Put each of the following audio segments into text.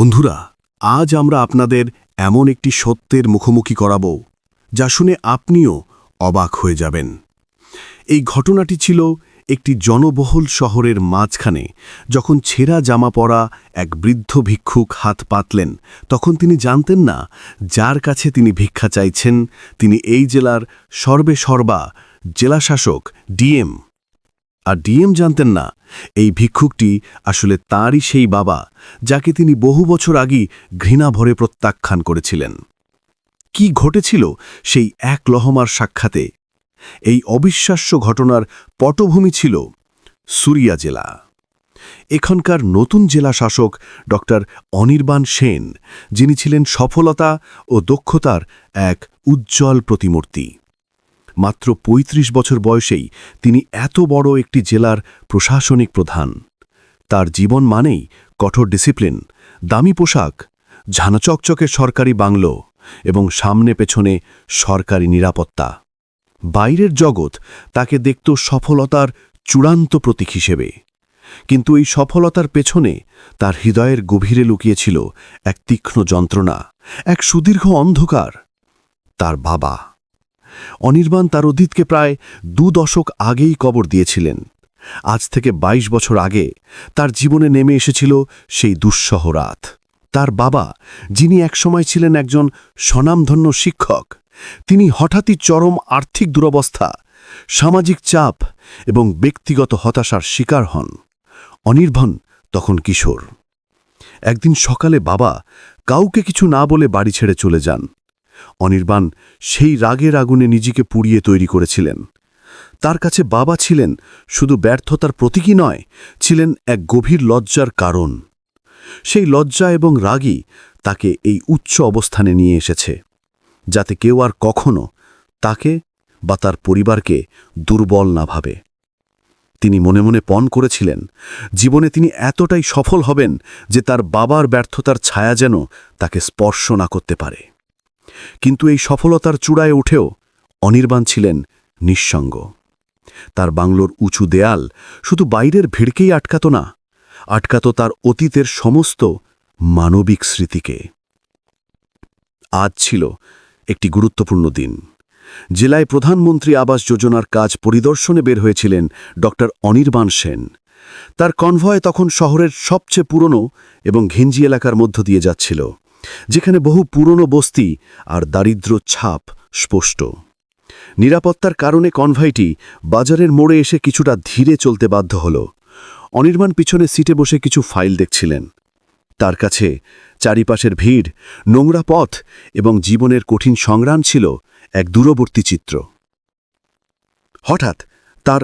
বন্ধুরা, আজ আমরা আপনাদের এমন একটি সত্যের মুখোমুখি করাব, যা শুনে আপনিও অবাক হয়ে যাবেন। এই ঘটনাটি ছিল একটি জনবহুল শহরের মাঝখানে, যখন ছেঁড়া জামা পরা এক বৃদ্ধ ভিক্ষুক হাত পাতলেন, তখন তিনি জানতেন না যার কাছে তিনি ভিক্ষা চাইছেন, তিনি এই জেলার সর্বে সর্বা জেলাশাসক ডিএম আর ডিএম জানতেন না, এই ভিক্ষুকটি আসলে তাঁরই সেই বাবা, যাকে তিনি বহু বছর আগেই ঘৃণা ভরে প্রত্যাখ্যান করেছিলেন। কি ঘটেছিল সেই এক লহমার সাক্ষাতে? এই অবিশ্বাস্য ঘটনার পটভূমি ছিল সুরিয়া জেলা। এখানকার নতুন জেলা শাসক ড অনির্বাণ সেন, যিনি ছিলেন সফলতা ও দক্ষতার এক উজ্জ্বল প্রতিমূর্তি। মাত্র ৩৫ বছর বয়সেই তিনি এত বড় একটি জেলার প্রশাসনিক প্রধান। তার জীবন মানেই কঠোর ডিসিপ্লিন, দামি পোশাক, ঝানাচকচকে সরকারি বাংলো এবং সামনে পেছনে সরকারি নিরাপত্তা। বাইরের জগৎ তাকে দেখত সফলতার চূড়ান্ত প্রতীক হিসেবে। কিন্তু এই সফলতার পেছনে তার হৃদয়ের গভীরে লুকিয়েছিল এক তীক্ষ্ণ যন্ত্রণা, এক সুদীর্ঘ অন্ধকার। তার বাবা অনির্বাণ তার অতীতকে প্রায় দু দশক আগেই কবর দিয়েছিলেন। আজ থেকে ২২ বছর আগে তার জীবনে নেমে এসেছিল সেই দুঃসহ রাত। তার বাবা, যিনি একসময় ছিলেন একজন স্বনামধন্য শিক্ষক, তিনি হঠাৎই চরম আর্থিক দুরবস্থা, সামাজিক চাপ এবং ব্যক্তিগত হতাশার শিকার হন। অনির্বাণ তখন কিশোর। একদিন সকালে বাবা কাউকে কিছু না বলে বাড়ি ছেড়ে চলে যান। অনির্বাণ সেই রাগের আগুনে নিজেকে পুড়িয়ে তৈরি করেছিলেন। তার কাছে বাবা ছিলেন শুধু ব্যর্থতার প্রতীকী নয়, ছিলেন এক গভীর লজ্জার কারণ। সেই লজ্জা এবং রাগই তাকে এই উচ্চ অবস্থানে নিয়ে এসেছে, যাতে কেউ আর কখনো তাকে বা তার পরিবারকে দুর্বল না ভাবে। তিনি মনে মনে পণ করেছিলেন, জীবনে তিনি এতটাই সফল হবেন যে তার বাবার ব্যর্থতার ছায়া যেন তাকে স্পর্শ না করতে পারে। কিন্তু এই সফলতার চূড়ায় উঠেও অনির্বাণ ছিলেন নিঃসঙ্গ। তার বাংলোর উঁচু দেয়াল শুধু বাইরের ভিড়কেই আটকাত না, আটকাত তার অতীতের সমস্ত মানবিক স্মৃতিকে। আজ ছিল একটি গুরুত্বপূর্ণ দিন। জেলায় প্রধানমন্ত্রী আবাস যোজনার কাজ পরিদর্শনে বের হয়েছিলেন ড অনির্বাণ সেন। তার কনভয় তখন শহরের সবচেয়ে পুরনো এবং ঘিঞ্জি এলাকার মধ্য দিয়ে যাচ্ছিল। যেখানে বহু পুরনো বস্তি আর দারিদ্র ছাপ স্পষ্ট। নিরাপত্তার কারণে কনভয়টি বাজারের মোড়ে এসে কিছুটা ধীরে চলতে বাধ্য হল। অনির্মাণ পিছনে সিটে বসে কিছু ফাইল দেখছিলেন। তার কাছে চারিপাশের ভিড়, নোংরা পথ এবং জীবনের কঠিন সংগ্রাম ছিল এক দূরবর্তী চিত্র। হঠাৎ তার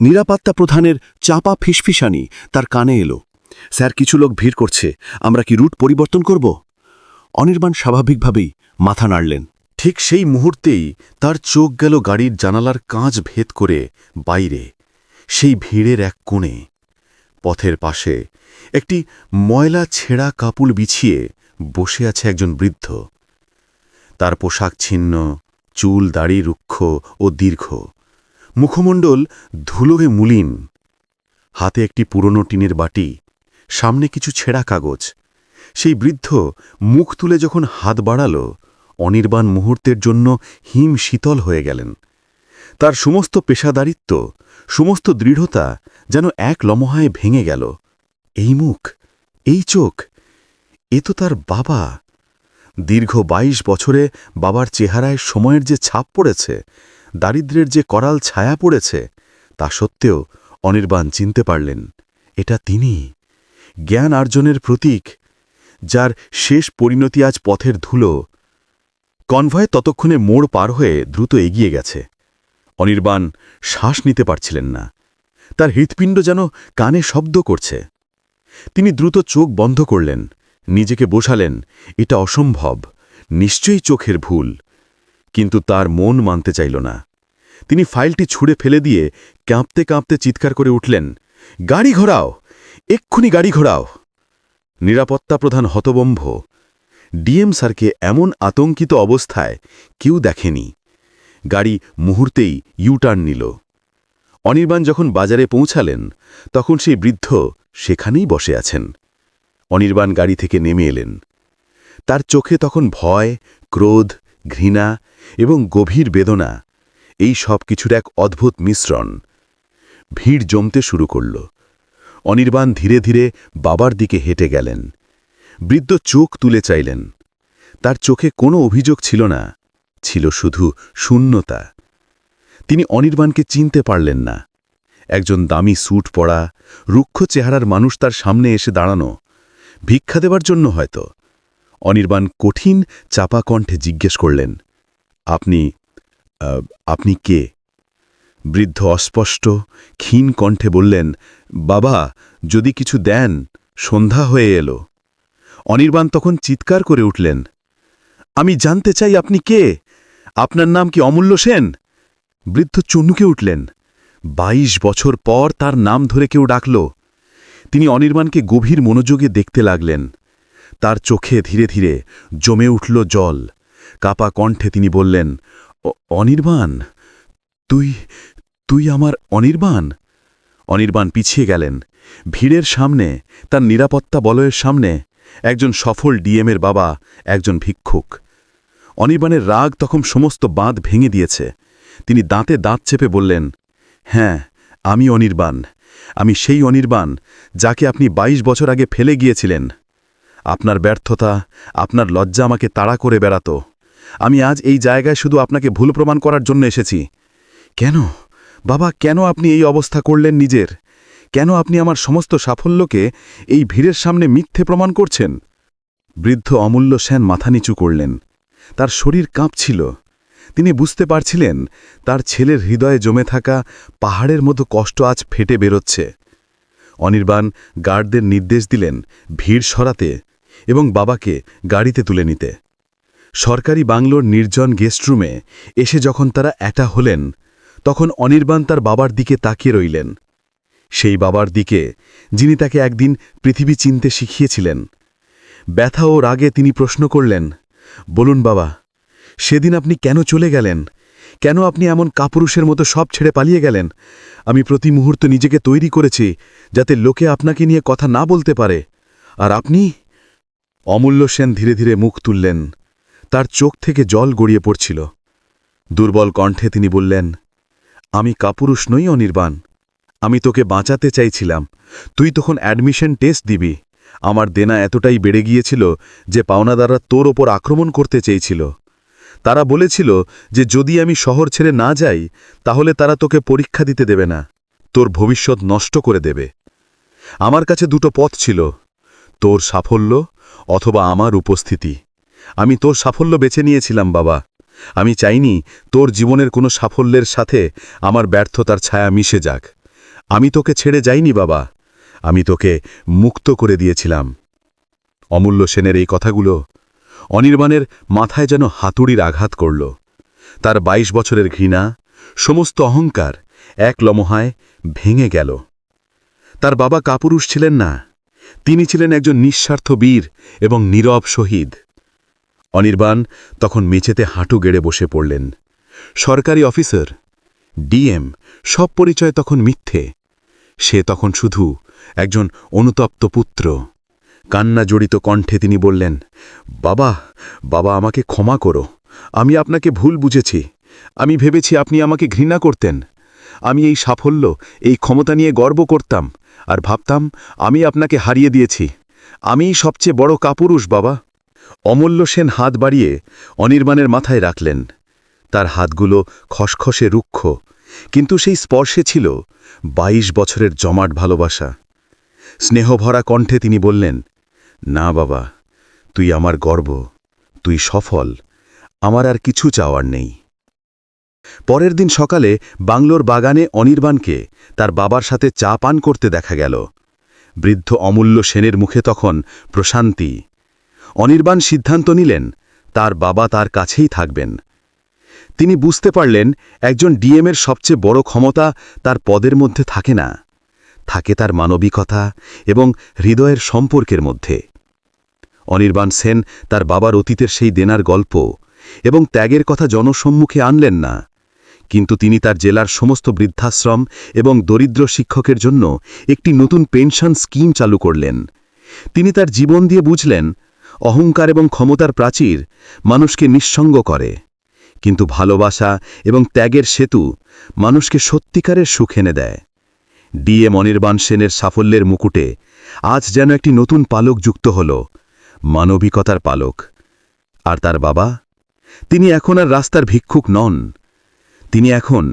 নিরাপত্তা প্রধানের চাপা ফিসফিসানি তার কানে এলো। স্যার, কিছু লোক ভিড় করছে। আমরা কি রুট পরিবর্তন করব? অনির্বাণ স্বাভাবিকভাবেই মাথা নাড়লেন। ঠিক সেই মুহূর্তেই তার চোখ গেল গাড়ির জানালার কাঁচ ভেদ করে বাইরে, সেই ভিড়ের এক কোণে। পথের পাশে একটি ময়লা ছেঁড়া কাপুল বিছিয়ে বসে আছে একজন বৃদ্ধ। তার পোশাক ছিন্ন, চুল, দাড়ি রুক্ষ ও দীর্ঘ। মুখমণ্ডল ধুলোগে মুলিন। হাতে একটি পুরনো টিনের বাটি, সামনে কিছু ছেঁড়া কাগজ। সেই বৃদ্ধ মুখ তুলে যখন হাত বাড়াল, অনির্বাণ মুহূর্তের জন্য হিম শীতল হয়ে গেলেন। তার সমস্ত পেশাদারিত্ব, সমস্ত দৃঢ়তা যেন এক লমহায় ভেঙে গেল। এই মুখ, এই চোখ, এ তো তার বাবা। দীর্ঘ ২২ বছরে বাবার চেহারায় সময়ের যে ছাপ পড়েছে দারিদ্রের যে করাল ছায়া পড়েছে, তা সত্ত্বেও অনির্বাণ চিনতে পারলেন, এটা তিনি জ্ঞান আর্জনের প্রতীক যার শেষ পরিণতি আজ পথের ধুলো। কনভয় ততক্ষণে মোড় পার হয়ে দ্রুত এগিয়ে গেছে। অনির্বাণ শ্বাস নিতে পারছিলেন না। তার হৃৎপিণ্ড যেন কানে শব্দ করছে। তিনি দ্রুত চোখ বন্ধ করলেন, নিজেকে বসালেন, এটা অসম্ভব, নিশ্চয়ই চোখের ভুল। কিন্তু তার মন মানতে চাইল না। তিনি ফাইলটি ছুঁড়ে ফেলে দিয়ে কাঁপতে কাঁপতে চিৎকার করে উঠলেন, গাড়ি ঘোরাও, এক্ষুনি গাড়ি ঘোরাও। নিরাপত্তা প্রধান হতবম্ভ। ডিএম স্যারকে এমন আতঙ্কিত অবস্থায় কেউ দেখেনি। গাড়ি মুহূর্তেই ইউটার্ন নিল। অনির্বাণ যখন বাজারে পৌঁছালেন, তখন সেই বৃদ্ধ সেখানেই বসে আছেন। অনির্বাণ গাড়ি থেকে নেমে এলেন। তার চোখে তখন ভয়, ক্রোধ, ঘৃণা এবং গভীর বেদনা, এই সব কিছুর এক অদ্ভুত মিশ্রণ। ভিড় জমতে শুরু করল। অনির্বাণ ধীরে ধীরে বাবার দিকে হেঁটে গেলেন। বৃদ্ধ চোখ তুলে চাইলেন। তার চোখে কোনো অভিযোগ ছিল না, ছিল শুধু শূন্যতা। তিনি অনির্বাণকে চিনতে পারলেন না। একজন দামি স্যুট পরা, রুক্ষ চেহারার মানুষ তার সামনে এসে দাঁড়ানো, ভিক্ষা দেবার জন্য হয়তো। অনির্বাণ কঠিন চাপা কণ্ঠে জিজ্ঞেস করলেন, আপনি আপনি কে? বৃদ্ধ অস্পষ্ট, ক্ষীণ কণ্ঠে বললেন, বাবা, যদি কিছু দেন, সন্ধ্যা হয়ে এলো। অনির্বাণ তখন চিৎকার করে উঠলেন, আমি জানতে চাই আপনি কে? আপনার নাম কি অমূল্য সেন? বৃদ্ধ চুনুকে উঠলেন ২২ বছর পর তার নাম ধরে কেউ ডাকল। তিনি অনির্বাণকে গভীর মনোযোগে দেখতে লাগলেন। তার চোখে ধীরে ধীরে জমে উঠল জল। কাপা কণ্ঠে তিনি বললেন অনির্বাণ, তুই তুই আমার অনির্বাণ? অনির্বাণ পিছিয়ে গেলেন। ভিড়ের সামনে, তার নিরাপত্তা বলয়ের সামনে, একজন সফল ডিএমের বাবা, একজন ভিক্ষুক। অনির্বাণের রাগ তখন সমস্ত বাঁধ ভেঙে দিয়েছে। তিনি দাঁতে দাঁত চেপে বললেন হ্যাঁ আমি অনির্বাণ। আমি সেই অনির্বাণ যাকে আপনি ২২ বছর আগে ফেলে গিয়েছিলেন। আপনার ব্যর্থতা, আপনার লজ্জা আমাকে তাড়া করে বেড়াত। আমি আজ এই জায়গায় শুধু আপনাকে ভুল প্রমাণ করার জন্য এসেছি। কেন? বাবা, কেন আপনি এই অবস্থা করলেন নিজের? কেন আপনি আমার সমস্ত সাফল্যকে এই ভিড়ের সামনে মিথ্যে প্রমাণ করছেন? বৃদ্ধ অমূল্য সেন মাথা নিচু করলেন। তার শরীর কাঁপছিল। তিনি বুঝতে পারছিলেন তার ছেলের হৃদয়ে জমে থাকা পাহাড়ের মতো কষ্ট আজ ফেটে বেরোচ্ছে। অনির্বাণ গার্ডদের নির্দেশ দিলেন ভিড় সরাতে এবং বাবাকে গাড়িতে তুলে নিতে। সরকারি বাংলোর নির্জন গেস্টরুমে এসে যখন তারা এটা হলেন তখন অনির্বাণ তার বাবার দিকে তাকিয়ে রইলেন। সেই বাবার দিকে, যিনি তাকে একদিন পৃথিবী চিনতে শিখিয়েছিলেন। ব্যথা ও রাগে তিনি প্রশ্ন করলেন, বলুন বাবা, সেদিন আপনি কেন চলে গেলেন? কেন আপনি এমন কাপুরুষের মতো সব ছেড়ে পালিয়ে গেলেন? আমি প্রতি মুহূর্ত নিজেকে তৈরি করেছি, যাতে লোকে আপনাকে নিয়ে কথা না বলতে পারে। আর আপনি? অমূল্য সেন ধীরে ধীরে মুখ তুললেন। তার চোখ থেকে জল গড়িয়ে পড়ছিল। দুর্বল কণ্ঠে তিনি বললেন আমি কাপুরুষ নই অনির্বাণ। আমি তোকে বাঁচাতে চাইছিলাম। তুই তখন অ্যাডমিশন টেস্ট দিবি। আমার দেনা এতটাই বেড়ে গিয়েছিল যে পাওনাদাররা তোর ওপর আক্রমণ করতে চেয়েছিল। তারা বলেছিল যে যদি আমি শহর ছেড়ে না যাই, তাহলে তারা তোকে পরীক্ষা দিতে দেবে না। তোর ভবিষ্যৎ নষ্ট করে দেবে। আমার কাছে দুটো পথ ছিল। তোর সাফল্য অথবা আমার উপস্থিতি। আমি তোর সাফল্য বেছে নিয়েছিলাম, বাবা। আমি চাইনি তোর জীবনের কোনো সাফল্যের সাথে আমার ব্যর্থতার ছায়া মিশে যাক। আমি তোকে ছেড়ে যাইনি, বাবা। আমি তোকে মুক্ত করে দিয়েছিলাম। অমূল্য সেনের এই কথাগুলো অনির্বাণের মাথায় যেন হাতুড়ির আঘাত করল। তার ২২ বছরের ঘৃণা, সমস্ত অহংকার এক লমহায় ভেঙে গেল। তার বাবা কাপুরুষ ছিলেন না। তিনি ছিলেন একজন নিঃস্বার্থ বীর এবং নীরব শহীদ। অনির্বাণ তখন মেঝেতে হাঁটু গেড়ে বসে পড়লেন। সরকারি অফিসার, ডিএম, সব পরিচয় তখন মিথ্যে। সে তখন শুধু একজন অনুতপ্ত পুত্র। কান্না জড়িত কণ্ঠে তিনি বললেন, বাবা বাবা, আমাকে ক্ষমা করো। আমি আপনাকে ভুল বুঝেছি। আমি ভেবেছি আপনি আমাকে ঘৃণা করতেন। আমি এই সাফল্য, এই ক্ষমতা নিয়ে গর্ব করতাম। আর ভাবতাম, আমি আপনাকে হারিয়ে দিয়েছি। আমিই সবচেয়ে বড় কাপুরুষ, বাবা। অমূল্য সেন হাত বাড়িয়ে অনির্বাণের মাথায় রাখলেন। তার হাতগুলো খসখসে রুক্ষ, কিন্তু সেই স্পর্শে ছিল ২২ বছরের জমাট ভালোবাসা। স্নেহভরা কণ্ঠে তিনি বললেন, না বাবা, তুই আমার গর্ব, তুই সফল, আমার আর কিছু চাওয়ার নেই। পরের দিন সকালে বাংলোর বাগানে অনির্বাণকে তার বাবার সাথে চা পান করতে দেখা গেল। বৃদ্ধ অমূল্য সেনের মুখে তখন প্রশান্তি অনির্বাণ সিদ্ধান্ত নিলেন, তার বাবা তার কাছেই থাকবেন। তিনি বুঝতে পারলেন, একজন ডিএমের সবচেয়ে বড় ক্ষমতা তার পদের মধ্যে থাকে না। থাকে তার মানবিকতা এবং হৃদয়ের সম্পর্কের মধ্যে। অনির্বাণ সেন তার বাবার অতীতের সেই দেনার গল্প এবং ত্যাগের কথা জনসম্মুখে আনলেন না। কিন্তু তিনি তার জেলার সমস্ত বৃদ্ধাশ্রম এবং দরিদ্র শিক্ষকের জন্য একটি নতুন পেনশন স্কিম চালু করলেন। তিনি তার জীবন দিয়ে বুঝলেন অহংকার এবং ক্ষমতার প্রাচীর মানুষকে নিঃসঙ্গ করে। কিন্তু ভালোবাসা এবং ত্যাগের সেতু মানুষকে সত্যিকারের সুখ এনে দেয়। ডিএম অনির্বাণ সেনের সাফল্যের মুকুটে আজ যেন একটি নতুন পালক যুক্ত হল, মানবিকতার পালক। আর তার বাবা? তিনি এখন আর রাস্তার ভিক্ষুক নন। তিনি এখন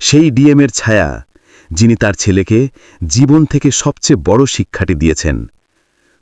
সেই ডিএমের ছায়া, যিনি তার ছেলেকে জীবন থেকে সবচেয়ে বড় শিক্ষাটি দিয়েছেন।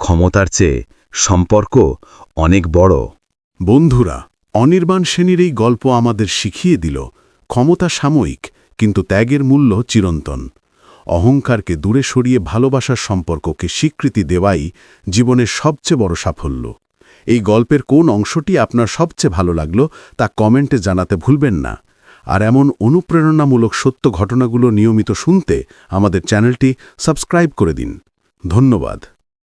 ক্ষমতার চেয়ে সম্পর্ক অনেক বড়। বন্ধুরা, অনির্বাণ সেনের এই গল্প আমাদের শিখিয়ে দিল, ক্ষমতা সাময়িক, কিন্তু ত্যাগের মূল্য চিরন্তন। অহংকারকে দূরে সরিয়ে ভালোবাসার সম্পর্ককে স্বীকৃতি দেওয়াই জীবনের সবচেয়ে বড় সাফল্য। এই গল্পের কোন অংশটি আপনার সবচেয়ে ভালো লাগল তা কমেন্টে জানাতে ভুলবেন না। আর এমন অনুপ্রেরণামূলক সত্য ঘটনাগুলো নিয়মিত শুনতে আমাদের চ্যানেলটি সাবস্ক্রাইব করে দিন। ধন্যবাদ।